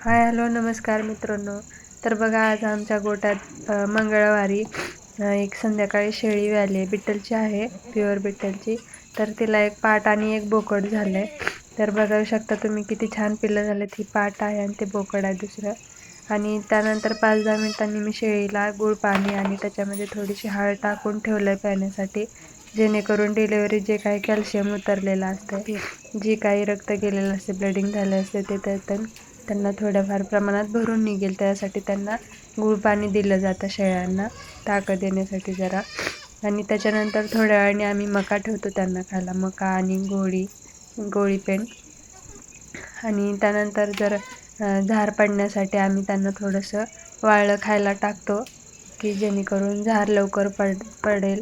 Hi hello नमस्कार मित्रांनो. तर बघा आज आमच्या गोट्यात अ, मंगळवारी एक संध्याकाळी शेळी व्याली बिट्टलची आहे प्युअर बिट्टलची. तर तिला एक पाट आणि एक बोकड झालंय. तर बघू शकता तुम्ही किती छान पिल्लं झालेत ही पाट आहे आणि ते बोकड आहे दुसरं. आणि त्यानंतर पाच दहा मिनिटांनी मी शेळीला गुळ पाणी आणि त्याच्यामध्ये थोडीशी हळद टाकून ठेवलं आहे प्याण्यासाठी जेणेकरून डिलेवरी जे काही कॅल्शियम उतरलेलं असतं जी काही रक्त गेलेलं असते ब्लडिंग झालं असते ते त्यातून त्यांना थोड्याफार प्रमाणात भरून निघेल. त्यासाठी त्यांना गुळ पाणी दिलं जातं शेळ्यांना ताकद देण्यासाठी जरा. आणि त्याच्यानंतर थोड्या वेळाने आम्ही मका ठेवतो त्यांना खायला. मका आणि गोळी गोळी पेंड आणि त्यानंतर जर झार पडण्यासाठी आम्ही त्यांना थोडंसं वाळलं खायला टाकतो की जेणेकरून झार लवकर पड पडेल.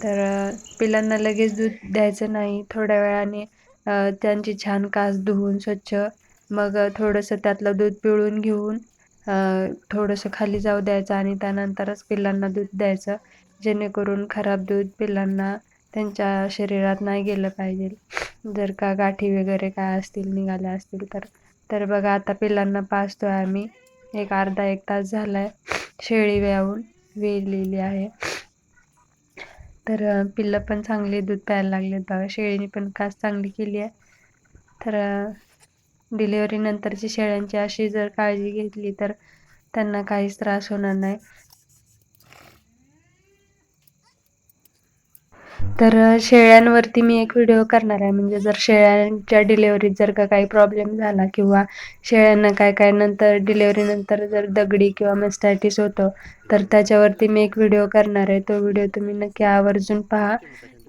तर पिलांना लगेच दूध द्यायचं नाही. थोड्या वेळाने त्यांची छान कास धुवून स्वच्छ मग थोडंसं त्यातलं दूध पिळून घेऊन थोडंसं खाली जाऊ द्यायचं आणि त्यानंतरच पिल्लांना दूध द्यायचं जेणेकरून खराब दूध पिल्लांना त्यांच्या शरीरात नाही गेलं पाहिजे. जर का गाठी वगैरे काय असतील निघाल्या असतील तर. तर बघा आता पिल्लांना पाचतो आहे आम्ही. एक अर्धा एक तास झाला आहे शेळी व्यावून वेळलेली आहे. तर पिल्लं पण चांगली दूध प्यायला लागलेत बघा. शेळीने पण कास चांगली केली आहे. तर डिलिव्हरीनंतरची शेळ्यांची अशी जर काळजी घेतली तर त्यांना काहीच त्रास होणार नाही. तर शेळ्यांवरती मी एक व्हिडिओ करणार आहे. म्हणजे जर शेळ्यांच्या डिलेवरीत जर का काही प्रॉब्लेम झाला किंवा शेळ्यांना काय काय नंतर डिलेवरीनंतर जर दगडी किंवा मेस्टायटिस होतं तर त्याच्यावरती मी एक व्हिडिओ करणार आहे. तो व्हिडिओ तुम्ही नक्की आवर्जून पहा.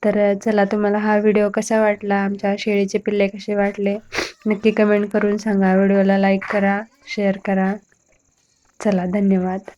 तर चला तुम्हाला हा व्हिडिओ कसा वाटला? आमच्या शेळीचे पिल्ले कसे वाटले? नक्की कमेंट करून सांगा. व्हिडिओला लाईक करा शेअर करा. चला धन्यवाद.